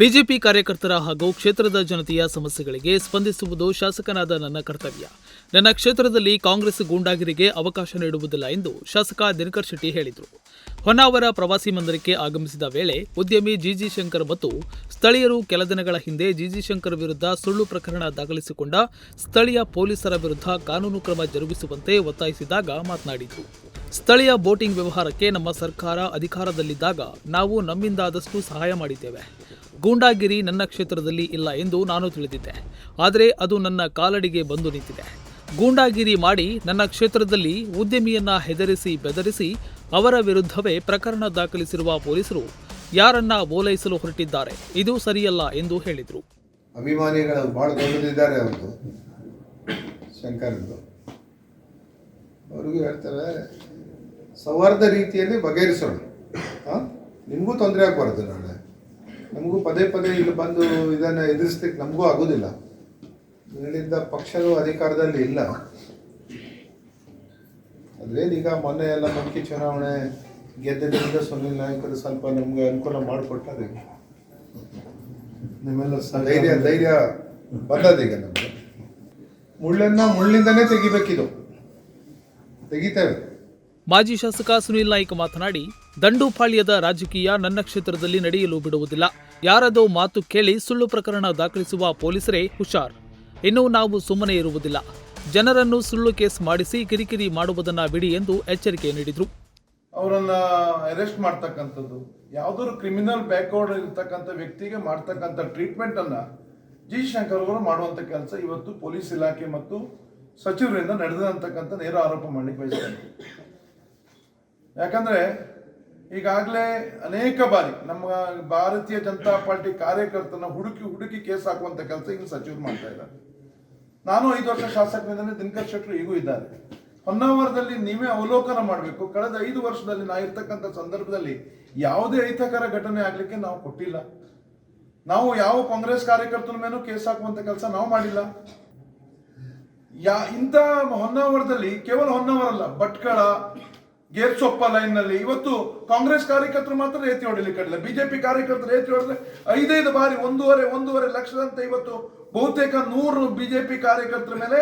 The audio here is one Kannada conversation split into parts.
ಬಿಜೆಪಿ ಕಾರ್ಯಕರ್ತರ ಹಾಗೂ ಕ್ಷೇತ್ರದ ಜನತೆಯ ಸಮಸ್ಯೆಗಳಿಗೆ ಸ್ಪಂದಿಸುವುದು ಶಾಸಕನಾದ ನನ್ನ ಕರ್ತವ್ಯ. ನನ್ನ ಕ್ಷೇತ್ರದಲ್ಲಿ ಕಾಂಗ್ರೆಸ್ ಗೂಂಡಾಗಿರಿಗೆ ಅವಕಾಶ ನೀಡುವುದಿಲ್ಲ ಎಂದು ಶಾಸಕ ದಿನಕರ್ ಶೆಟ್ಟಿ ಹೇಳಿದರು. ಹೊನ್ನಾವರ ಪ್ರವಾಸಿ ಮಂದಿರಕ್ಕೆ ಆಗಮಿಸಿದ ವೇಳೆ ಉದ್ಯಮಿ ಜಿಜಿ ಶಂಕರ್ ಮತ್ತು ಸ್ಥಳೀಯರು ಕೆಲ ದಿನಗಳ ಹಿಂದೆ ಜಿಜಿ ಶಂಕರ್ ವಿರುದ್ಧ ಸುಳ್ಳು ಪ್ರಕರಣ ದಾಖಲಿಸಿಕೊಂಡ ಸ್ಥಳೀಯ ಪೊಲೀಸರ ವಿರುದ್ಧ ಕಾನೂನು ಕ್ರಮ ಜರುಗಿಸುವಂತೆ ಒತ್ತಾಯಿಸಿದಾಗ ಮಾತನಾಡಿದರು. ಸ್ಥಳೀಯ ಬೋಟಿಂಗ್ ವ್ಯವಹಾರಕ್ಕೆ ನಮ್ಮ ಸರ್ಕಾರ ಅಧಿಕಾರದಲ್ಲಿದ್ದಾಗ ನಾವು ನಮ್ಮಿಂದಾದಷ್ಟು ಸಹಾಯ ಮಾಡಿದ್ದೇವೆ. ಗೂಂಡಾಗಿರಿ ನನ್ನ ಕ್ಷೇತ್ರದಲ್ಲಿ ಇಲ್ಲ ಎಂದು ನಾನು ತಿಳಿದಿದ್ದೆ. ಆದರೆ ಅದು ನನ್ನ ಕಾಲಡಿಗೆ ಬಂದು ನಿಂತಿದೆ. ಗೂಂಡಾಗಿರಿ ಮಾಡಿ ನನ್ನ ಕ್ಷೇತ್ರದಲ್ಲಿ ಉದ್ಯಮಿಯನ್ನ ಹೆದರಿಸಿ ಬೆದರಿಸಿ ಅವರ ವಿರುದ್ಧವೇ ಪ್ರಕರಣ ದಾಖಲಿಸಿರುವ ಪೊಲೀಸರು ಯಾರನ್ನ ಓಲೈಸಲು ಹೊರಟಿದ್ದಾರೆ, ಇದು ಸರಿಯಲ್ಲ ಎಂದು ಹೇಳಿದರು. ಅಭಿಮಾನಿಗಳು ಬಹಳ ದೊಡ್ಡದಿದ್ದಾರೆ ಅವ್ರದ್ದು ಶಂಕರದ್ದು ಅವ್ರಿಗೂ ಹೇಳ್ತಾರೆ, ಸೌಹಾರ್ದ ರೀತಿಯಲ್ಲಿ ಬಗೆಹರಿಸೋಣ. ನಿಮಗೂ ತೊಂದರೆ ಆಗಬಾರ್ದು ನಾಳೆ. ನಮಗೂ ಪದೇ ಪದೇ ಇಲ್ಲಿ ಬಂದು ಇದನ್ನು ಎದುರಿಸ್ಲಿಕ್ಕೆ ನಮಗೂ ಆಗೋದಿಲ್ಲ. ಇಲ್ಲಿಂದ ಪಕ್ಷಗಳು ಅಧಿಕಾರದಲ್ಲಿ ಇಲ್ಲ. ಅದ್ರೇನೀಗ ಮೊನ್ನೆ ಎಲ್ಲ ಮುಖ್ಯ ಚುನಾವಣೆ ಗೆದ್ದಿದ್ದರಿಂದ ಸುನಿಲ್ ನಾಯಕರು ಸ್ವಲ್ಪ ನಮಗೆ ಅನುಕೂಲ ಮಾಡಿಕೊಟ್ಟಾರೆ. ನಿಮ್ಮೆಲ್ಲ ಧೈರ್ಯ ಧೈರ್ಯ ಬಂದದೀಗ ನಮಗೆ. ಮುಳ್ಳನ್ನು ಮುಳ್ಳಿಂದನೇ ತೆಗಿಬೇಕಿದು. ತೆಗಿತೇವೆ. ಮಾಜಿ ಶಾಸಕ ಸುನೀಲ್ ನಾಯ್ಕ ಮಾತನಾಡಿ ದಂಡುಪಾಳ್ಯದ ರಾಜಕೀಯ ನನ್ನ ಕ್ಷೇತ್ರದಲ್ಲಿ ನಡೆಯಲು ಬಿಡುವುದಿಲ್ಲ. ಯಾರದೋ ಮಾತು ಕೇಳಿ ಸುಳ್ಳು ಪ್ರಕರಣ ದಾಖಲಿಸುವ ಪೊಲೀಸರೇ ಹುಷಾರ್. ಇನ್ನು ನಾವು ಸುಮ್ಮನೆ ಇರುವುದಿಲ್ಲ. ಜನರನ್ನು ಸುಳ್ಳು ಕೇಸ್ ಮಾಡಿಸಿ ಕಿರಿಕಿರಿ ಮಾಡುವುದನ್ನ ಬಿಡಿ ಎಂದು ಎಚ್ಚರಿಕೆ ನೀಡಿದರು. ಅವರನ್ನ ಅರೆಸ್ಟ್ ಮಾಡ್ತಕ್ಕಂಥದ್ದು, ಯಾವ್ದಾದ್ರು ಕ್ರಿಮಿನಲ್ ಬ್ಯಾಕ್ವರ್ಡ್ ಇರ್ತಕ್ಕಂಥ ವ್ಯಕ್ತಿಗೆ ಮಾಡ್ತಕ್ಕಂಥ ಟ್ರೀಟ್ಮೆಂಟ್ ಅನ್ನ ಜಿ. ಶಂಕರ್ ಅವರು ಮಾಡುವಂತ ಕೆಲಸ ಇವತ್ತು ಪೊಲೀಸ್ ಇಲಾಖೆ ಮತ್ತು ಸಚಿವರಿಂದ ನಡೆದಂತಕ್ಕಂಥ ನೇರ ಆರೋಪ ಮಾಡಲಿಕ್ಕೆ ಬಯಸ್ತೇನೆ. ಯಾಕಂದ್ರೆ ಈಗಾಗಲೇ ಅನೇಕ ಬಾರಿ ನಮ್ಮ ಭಾರತೀಯ ಜನತಾ ಪಾರ್ಟಿ ಕಾರ್ಯಕರ್ತನ ಹುಡುಕಿ ಹುಡುಕಿ ಕೇಸ್ ಹಾಕುವಂತ ಕೆಲಸ ಈಗ ಸಚಿವರು ಮಾಡ್ತಾ ಇದ್ದಾರೆ. ನಾನು ಐದು ವರ್ಷ ಶಾಸಕನಿಂದಲೇ ದಿನಕರ್ ಶೆಟ್ಟರು ಈಗೂ ಇದ್ದಾರೆ. ಹೊನ್ನಾವರದಲ್ಲಿ ನೀವೇ ಅವಲೋಕನ ಮಾಡಬೇಕು. ಕಳೆದ ಐದು ವರ್ಷದಲ್ಲಿ ನಾ ಇರ್ತಕ್ಕಂಥ ಸಂದರ್ಭದಲ್ಲಿ ಯಾವುದೇ ಅಹಿತಕರ ಘಟನೆ ಆಗಲಿಕ್ಕೆ ನಾವು ಕೊಟ್ಟಿಲ್ಲ. ನಾವು ಯಾವ ಕಾಂಗ್ರೆಸ್ ಕಾರ್ಯಕರ್ತನ ಮೇಲೂ ಕೇಸ್ ಹಾಕುವಂತ ಕೆಲಸ ನಾವು ಮಾಡಿಲ್ಲ. ಯಾ ಇಂಥ ಹೊನ್ನಾವರದಲ್ಲಿ ಕೇವಲ ಹೊನ್ನಾವರಲ್ಲ, ಭಟ್ಕಳ ಗೇರ್ಸೊಪ್ಪ ಲೈನ್ನಲ್ಲಿ ಇವತ್ತು ಕಾಂಗ್ರೆಸ್ ಕಾರ್ಯಕರ್ತರು ಮಾತ್ರ ರೇತಿ ಹೊಡಿಲಿಕ್ಕೆ ಕಡಿಲ್ಲ ಬಿಜೆಪಿ ಕಾರ್ಯಕರ್ತರು ರೇತಿ ಹೊಡೆದ್ರೆ ಐದೈದು ಬಾರಿ ಒಂದೂವರೆ ಒಂದೂವರೆ ಲಕ್ಷದಂತೆ ಇವತ್ತು ಬಹುತೇಕ ನೂರು ಬಿಜೆಪಿ ಕಾರ್ಯಕರ್ತರ ಮೇಲೆ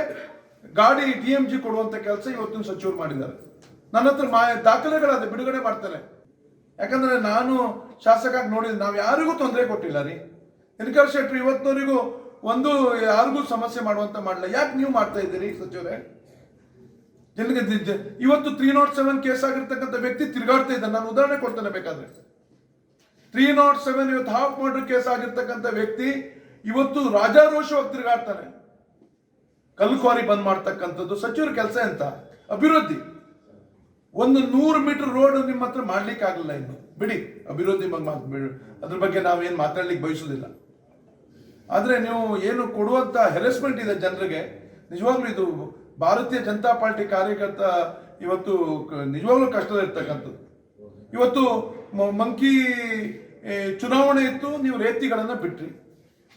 ಗಾಡಿ ಡಿ ಎಂ ಜಿ ಕೊಡುವಂತ ಕೆಲಸ ಇವತ್ತಿನ ಸಚಿವರು ಮಾಡಿದ್ದಾರೆ. ನನ್ನ ಹತ್ರ ಮಾ ದಾಖಲೆಗಳಾದ ಬಿಡುಗಡೆ ಮಾಡ್ತೇನೆ ಯಾಕಂದ್ರೆ ನಾನು ಶಾಸಕಾಗಿ ನೋಡಿದ್ರೆ ನಾವು ಯಾರಿಗೂ ತೊಂದರೆ ಕೊಟ್ಟಿಲ್ಲ ರೀ. ದಿನಕರ್ ಶೆಟ್ಟಿ ಇವತ್ತಿನವರಿಗೂ ಒಂದು ಯಾರಿಗೂ ಸಮಸ್ಯೆ ಮಾಡುವಂತ ಮಾಡಲ್ಲ ಯಾಕೆ ನೀವು ಮಾಡ್ತಾ ಇದ್ದೀರಿ ಸಚಿವರೇ? ದಿ- ಇವತ್ತು ತ್ರೀ ನಾಟ್ ಸೆವೆನ್ ಕೇಸ್ ಆಗಿರ್ತಕ್ಕಂಥ ವ್ಯಕ್ತಿ ತಿರುಗಾಡ್ತಾ ಇದ್ದಾನೆ. ನಾನು ಉದಾಹರಣೆ ಕೊಡ್ತೇನೆ ಬೇಕಾದ್ರೆ. ತ್ರೀ ನಾಟ್ ಸೆವೆನ್ ಇವತ್ತು ಹಾಫ್ ಮರ್ಡರ್ ಕೇಸ್ ಆಗಿರ್ತಕ್ಕಂಥ ವ್ಯಕ್ತಿ ಇವತ್ತು ರಾಜಾರೋಷವಾಗಿ ತಿರುಗಾಡ್ತಾನೆ. ಕಲ್ಕ್ವಾರಿ ಬಂದ್ ಮಾಡ್ತಕ್ಕಂಥದ್ದು ಸಚಿವರ ಕೆಲಸ ಎಂತ? ಅಭಿವೃದ್ಧಿ. ಒಂದು ನೂರು ಮೀಟರ್ ರೋಡ್ ನಿಮ್ಮ ಹತ್ರ ಮಾಡ್ಲಿಕ್ಕೆ ಆಗಲ್ಲ ಇನ್ನು. ಬಿಡಿ, ಅಭಿವೃದ್ಧಿ ಬಗ್ಗೆ. ಅದ್ರ ಬಗ್ಗೆ ನಾವೇನು ಮಾತಾಡ್ಲಿಕ್ಕೆ ಬಯಸುದಿಲ್ಲ. ಆದ್ರೆ ನೀವು ಏನು ಕೊಡುವಂತ ಹೆರೆಸ್ಮೆಂಟ್ ಇದೆ ಜನರಿಗೆ, ನಿಜವಾಗ್ಲೂ ಇದು ಭಾರತೀಯ ಜನತಾ ಪಾರ್ಟಿ ಕಾರ್ಯಕರ್ತ ಇವತ್ತು ನಿಜವಾಗ್ಲೂ ಕಷ್ಟದಲ್ಲಿರ್ತಕ್ಕಂಥದ್ದು. ಇವತ್ತು ಮಂಕಿ ಚುನಾವಣೆ ಇತ್ತು, ನೀವು ರೇತಿಗಳನ್ನು ಬಿಟ್ರಿ.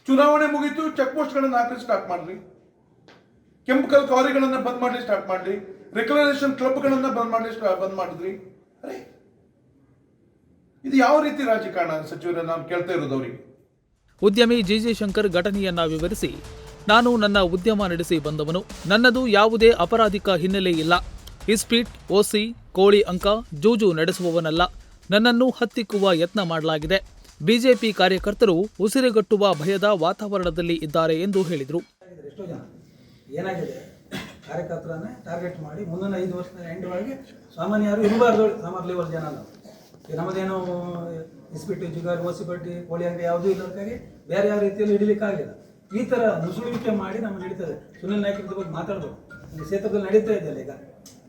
ಚುನಾವಣೆ ಮುಗೀತು, ಚೆಕ್ ಪೋಸ್ಟ್ಗಳನ್ನು ಹಾಕಿ ಸ್ಟಾರ್ಟ್ ಮಾಡ್ರಿ. ಕೆಂಪು ಕ್ವಾರಿಗಳನ್ನು ಬಂದ್ ಮಾಡಿ ಸ್ಟಾರ್ಟ್ ಮಾಡ್ರಿ ರೆಕ್ಲರೇಷನ್ ಕ್ಲಬ್ಗಳನ್ನು ಬಂದ್ ಮಾಡಿ ಬಂದ್ ಮಾಡಿದ್ರಿ. ಅರೇ, ಇದು ಯಾವ ರೀತಿ ರಾಜಕಾರಣ ಸಚಿವರ? ನಾನು ಕೇಳ್ತಾ ಇರೋದು ಅವರಿಗೆ. ಉದ್ಯಮಿ ಜಿ ಶಂಕರ್ ಘಟನೆಯನ್ನ ವಿವರಿಸಿ. ನಾನು ನನ್ನ ಉದ್ಯಮ ನಡೆಸಿ ಬಂದವನು. ನನ್ನದು ಯಾವುದೇ ಅಪರಾಧಿಕ ಹಿನ್ನೆಲೆ ಇಲ್ಲ. ಇಸ್ಪೀಟ್, ಓಸಿ, ಕೋಳಿ ಅಂಕ, ಜೂಜು ನಡೆಸುವವನಲ್ಲ. ನನ್ನನ್ನು ಹತ್ತಿಕ್ಕುವ ಯತ್ನ ಮಾಡಲಾಗಿದೆ. ಬಿಜೆಪಿ ಕಾರ್ಯಕರ್ತರು ಉಸಿರುಗಟ್ಟುವ ಭಯದ ವಾತಾವರಣದಲ್ಲಿ ಇದ್ದಾರೆ ಎಂದು ಹೇಳಿದರು. ಏನಾಗಿದೆ? ಕಾರ್ಯಕರ್ತರನ್ನೇ ಟಾರ್ಗೆಟ್ ಮಾಡಿ ಮುಂದಿನ ಐದು ವರ್ಷದ ಎಂಡ್ ಒಳಗೆ ಸಾಮಾನ್ಯ ಯಾರು ಇರಬಾರ್ದು ಸಾಮಾನ್ಯ ಲೆವೆಲ್ ಜನ ನಮ್ಮದೇನೋ ಇಸ್ಬಿಟ್ಟು ಜುಗಾರ್ ಓಸಿಬಟ್ಟಿ ಕೋಳಿ ಅಂಗಡಿ ಯಾವುದೂ ಇಲ್ಲದಕ್ಕಾಗಿ ಬೇರೆ ಯಾವ ರೀತಿಯಲ್ಲಿ ಹಿಡಿಲಿಕ್ಕಾಗಿಲ್ಲ. ಈ ಥರ ನುಸುಳುವಿಕೆ ಮಾಡಿ ನಮ್ಗೆ ನಡೀತದೆ. ಸುನಿಲ್ ನಾಯ್ಕ ಇದ್ರ ಬಗ್ಗೆ ಮಾತಾಡ್ಬೋದು ಈ ಕ್ಷೇತ್ರದಲ್ಲಿ ನಡೀತಾ ಇದೆಯಲ್ಲ ಈಗ.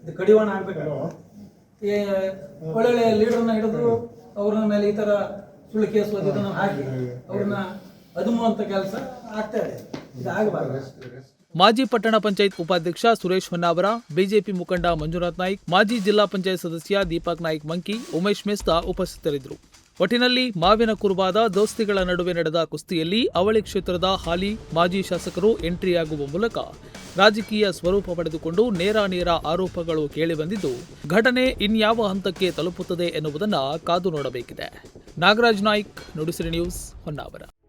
ಇದು ಕಡಿವಾಣ ಆಗ್ಬೇಕಲ್ಲ ಈ ಒಳ್ಳೊಳ್ಳೆ ಲೀಡರ್ನ ಹಿಡಿದು ಅವ್ರ ಮೇಲೆ ಈ ಥರ ಸುಳ್ಳು ಕೇಸು ಅದು ಹಾಕಿ ಅವ್ರನ್ನ ಅದುಮುವಂಥ ಕೆಲಸ ಆಗ್ತಾ ಇದೆ. ಇದು ಆಗಬಾರ್ದು. ಮಾಜಿ ಪಟ್ಟಣ ಪಂಚಾಯತ್ ಉಪಾಧ್ಯಕ್ಷ ಸುರೇಶ್ ಹೊನ್ನಾವರ ಬಿಜೆಪಿ ಮುಖಂಡ ಮಂಜುನಾಥ್ ನಾಯ್ಕ್ ಮಾಜಿ ಜಿಲ್ಲಾ ಪಂಚಾಯತ್ ಸದಸ್ಯ ದೀಪಕ್ ನಾಯ್ಕ್ ಮಂಕಿ ಉಮೇಶ್ ಮೆಸ್ತಾ ಉಪಸ್ಥಿತರಿದ್ದರು. ಒಟ್ಟಿನಲ್ಲಿ ಮಾವಿನ ಕುರುಬಾದ ದೋಸ್ತಿಗಳ ನಡುವೆ ನಡೆದ ಕುಸ್ತಿಯಲ್ಲಿ ಅವಳಿ ಕ್ಷೇತ್ರದ ಹಾಲಿ ಮಾಜಿ ಶಾಸಕರು ಎಂಟ್ರಿಯಾಗುವ ಮೂಲಕ ರಾಜಕೀಯ ಸ್ವರೂಪ ಪಡೆದುಕೊಂಡು ನೇರ ನೇರ ಆರೋಪಗಳು ಕೇಳಿಬಂದಿದ್ದು, ಘಟನೆ ಇನ್ಯಾವ ಹಂತಕ್ಕೆ ತಲುಪುತ್ತದೆ ಎನ್ನುವುದನ್ನು ಕಾದು ನೋಡಬೇಕಿದೆ. ನಾಗರಾಜ್ ನಾಯ್ಕ್, ನುಡಿಸಿರಿ ನ್ಯೂಸ್ ಹೊನ್ನಾವರ.